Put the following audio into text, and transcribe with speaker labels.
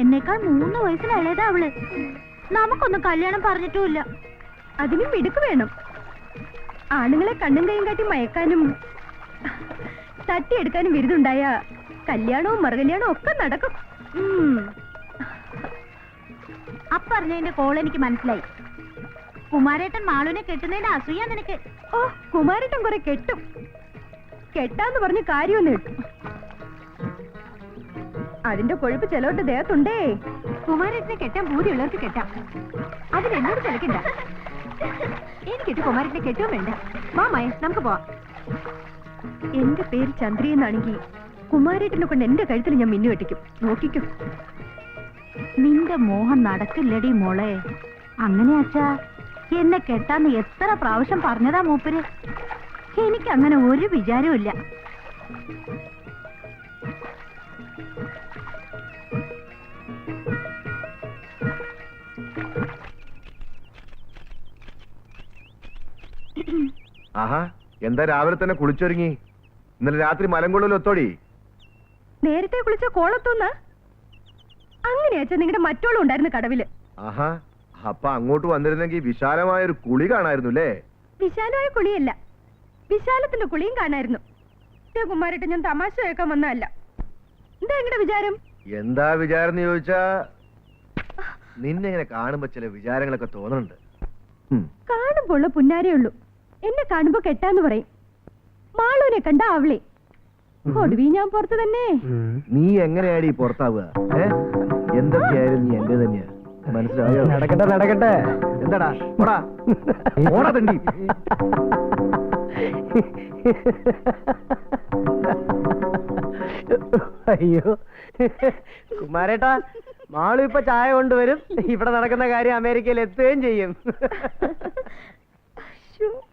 Speaker 1: എന്നേക്കാൾ മൂന്ന് വയസ്സിന് ഇളയതാ അവൾ. നമുക്കൊന്നും കല്യാണം പറഞ്ഞിട്ടുമില്ല.
Speaker 2: അതിനും മിടുക്ക് വേണം. ആണുങ്ങളെ കണ്ണും കൈയും കാട്ടി മയക്കാനും തട്ടിയെടുക്കാനും വിരുന്നുണ്ടായ കല്യാണവും മറുകല്യാണവും ഒക്കെ നടക്കും.
Speaker 1: അപ്പറഞ്ഞതിന്റെ കോൾ എനിക്ക് മനസ്സിലായി. കുമാരേട്ടൻ മാളുവിനെ കെട്ടുന്നതിന്റെ അസൂയ നിനക്ക്.
Speaker 2: ഓ കുമാരേട്ടൻ കുറെ കെട്ടും. കെട്ടാന്ന് പറഞ്ഞ് കാര്യമൊന്നും കിട്ടും അതിന്റെ കൊഴുപ്പ് ചിലവരുടെ ദേഹത്തുണ്ടേ. കുമാരേട്ടനെ കെട്ടാൻ ഭൂതിയുള്ളവർക്ക് കെട്ടാം. അതിനെന്നോട് തിരക്കില്ല. എനിക്കിട്ട് കുമാരേട്ടനെ കെട്ടുകയും വേണ്ട. മാമായ നമുക്ക് പോവാം. എന്റെ പേര് ചന്ദ്രി എന്നാണെങ്കിൽ കുമാരേട്ടനെ കൊണ്ട് എന്റെ കഴുത്തിൽ ഞാൻ മിന്നു വെട്ടിക്കും നോക്കിക്കും.
Speaker 1: നിന്റെ മോഹം നടക്കില്ലടി മോളെ. അങ്ങനെ അച്ഛാ എന്നെ കെട്ടാന്ന് എത്ര പ്രാവശ്യം പറഞ്ഞതാ മൂപ്പര്? എനിക്ക് അങ്ങനെ ഒരു വിചാരവും ഇല്ല.
Speaker 3: ആഹാ എന്താ രാവിലെ തന്നെ കുളിച്ചൊരുങ്ങി? ഇന്നലെ രാത്രി മലങ്കൊള്ളിൽ ഒത്തോടി
Speaker 2: നേരത്തെ കുളിച്ച കോളത്തൊന്ന്? അങ്ങനെയാച്ച നിങ്ങളുടെ മറ്റോളും ഉണ്ടായിരുന്നു കടവിൽ.
Speaker 3: ആഹാ അപ്പൊ അങ്ങോട്ട് വന്നിരുന്നെങ്കിൽ വിശാലമായ ഒരു കുളി കാണായിരുന്നു അല്ലേ
Speaker 2: വിശാലമായ കുളിയല്ല വിശാലത്തിന്റെ കുളിയും കാണായിരുന്നു. കുമാരട്ട് ഞാൻ തമാശ കേൾക്കാൻ വന്നതല്ല. എന്താ നിങ്ങളുടെ വിചാരം?
Speaker 3: എന്താ വിചാരം എന്ന് ചോദിച്ചാ നിന്നെ ഇങ്ങനെ കാണുമ്പോ ചില വിചാരങ്ങളൊക്കെ തോന്നുന്നുണ്ട്. കാണുമ്പോൾ
Speaker 2: കാണുമ്പോ ഉള്ള പുന്നാരേ ഉള്ളൂ. എന്നെ കാണുമ്പോ കെട്ടാന്ന് പറയും. മാളൂനെ കണ്ട അവളെ. ഒടുവി ഞാൻ പുറത്ത് തന്നെ
Speaker 3: നീ എങ്ങനെയാടി ഈ പുറത്താവുക? എന്തൊക്കെയായിരുന്നു എന്തൊക്കെയായാലും നീ എന്റെ തന്നെയാ മനസ്സിലായോ?
Speaker 4: നടക്കട്ടെ നടക്കട്ടെ.
Speaker 3: എന്താടാ? ഓടാ ഓടാ തണ്ടി.
Speaker 4: അയ്യോ. കുമാരേട്ടാ മാളു ഇപ്പൊ ചായ കൊണ്ടുവരും. ഇവിടെ നടക്കുന്ന കാര്യം അമേരിക്കയിൽ എത്തുകയും ചെയ്യും.